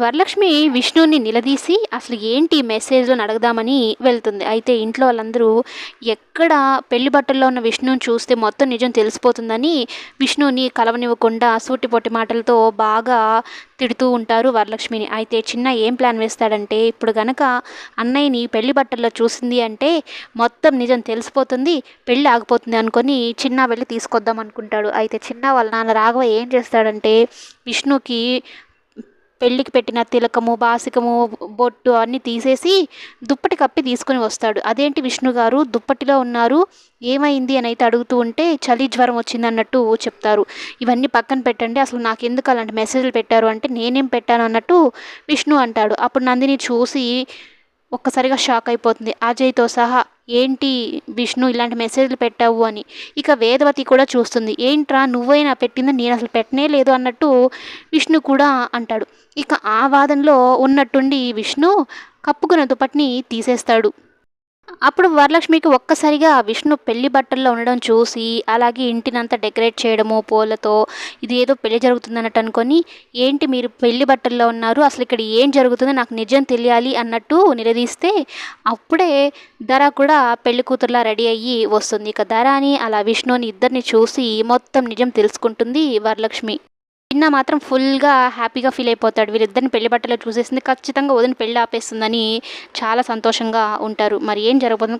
వరలక్ష్మి విష్ణుని నిలదీసి అసలు ఏంటి మెసేజ్ అని అడగదామని వెళ్తుంది. అయితే ఇంట్లో వాళ్ళందరూ ఎక్కడ పెళ్ళి బట్టల్లో ఉన్న విష్ణుని చూస్తే మొత్తం నిజం తెలిసిపోతుందని విష్ణుని కలవనివ్వకుండా సూటిపొట్టి మాటలతో బాగా తిడుతూ ఉంటారు వరలక్ష్మిని. అయితే చిన్న ఏం ప్లాన్ వేస్తాడంటే ఇప్పుడు గనక అన్నయ్యని పెళ్ళి బట్టల్లో చూసింది అంటే మొత్తం నిజం తెలిసిపోతుంది పెళ్ళి ఆగిపోతుంది అనుకొని చిన్న వెళ్ళి తీసుకొద్దాం అనుకుంటాడు. అయితే చిన్న వాళ్ళ నాన్న రాఘవ ఏం చేస్తాడంటే విష్ణుకి పెళ్ళికి పెట్టిన తిలకము బాసికము బొట్టు అన్నీ తీసేసి దుప్పటి కప్పి తీసుకుని వస్తాడు. అదేంటి విష్ణు గారు? దుప్పటిలో ఉన్నారు. ఏమైంది అని అయితే అడుగుతూ ఉంటే చలి జ్వరం వచ్చింది అన్నట్టు చెప్తారు. ఇవన్నీ పక్కన పెట్టండి. అసలు నాకు ఎందుకు అలాంటి మెసేజ్లు పెట్టారు అంటే నేనేం పెట్టాను అన్నట్టు విష్ణు అంటాడు. అప్పుడు నందిని చూసి ఒక్కసారిగా షాక్ అయిపోతుంది. అజయ్తో సహా ఏంటి విష్ణు ఇలాంటి మెసేజ్లు పెట్టావు? అని. ఇక వేదవతి కూడా చూస్తుంది. ఏంట్రా నువ్వైనా పెట్టింది నేను అసలు పెట్టనే లేదు అన్నట్టు విష్ణు కూడా అంటాడు. ఇక ఆ వాదనలో ఉన్నట్టుండి విష్ణు కప్పుకున్న దుప్పటిని తీసేస్తాడు. అప్పుడు వరలక్ష్మికి ఒక్కసారిగా విష్ణు పెళ్ళి బట్టల్లో ఉండడం చూసి అలాగే ఇంటినంతా డెకరేట్ చేయడము పూలతో ఇది ఏదో పెళ్ళి జరుగుతుందన్నట్టు అనుకొని ఏంటి మీరు పెళ్ళి బట్టల్లో ఉన్నారు? అసలు ఇక్కడ ఏం జరుగుతుందో నాకు నిజం తెలియాలి అన్నట్టు నిలదీస్తే అప్పుడే ధర కూడా పెళ్ళి కూతురులా రెడీ అయ్యి వస్తుంది. ఇక ధరాని అలా విష్ణుని ఇద్దరిని చూసి మొత్తం నిజం తెలుసుకుంటుంది వరలక్ష్మి. చిన్న మాత్రం ఫుల్గా హ్యాపీగా ఫీల్ అయిపోతాడు. వీరిద్దరిని పెళ్ళి బట్టలో చూసేసింది ఖచ్చితంగా వదిన పెళ్ళి ఆపేస్తుందని చాలా సంతోషంగా ఉంటారు. మరి ఏం జరగబోతుంది?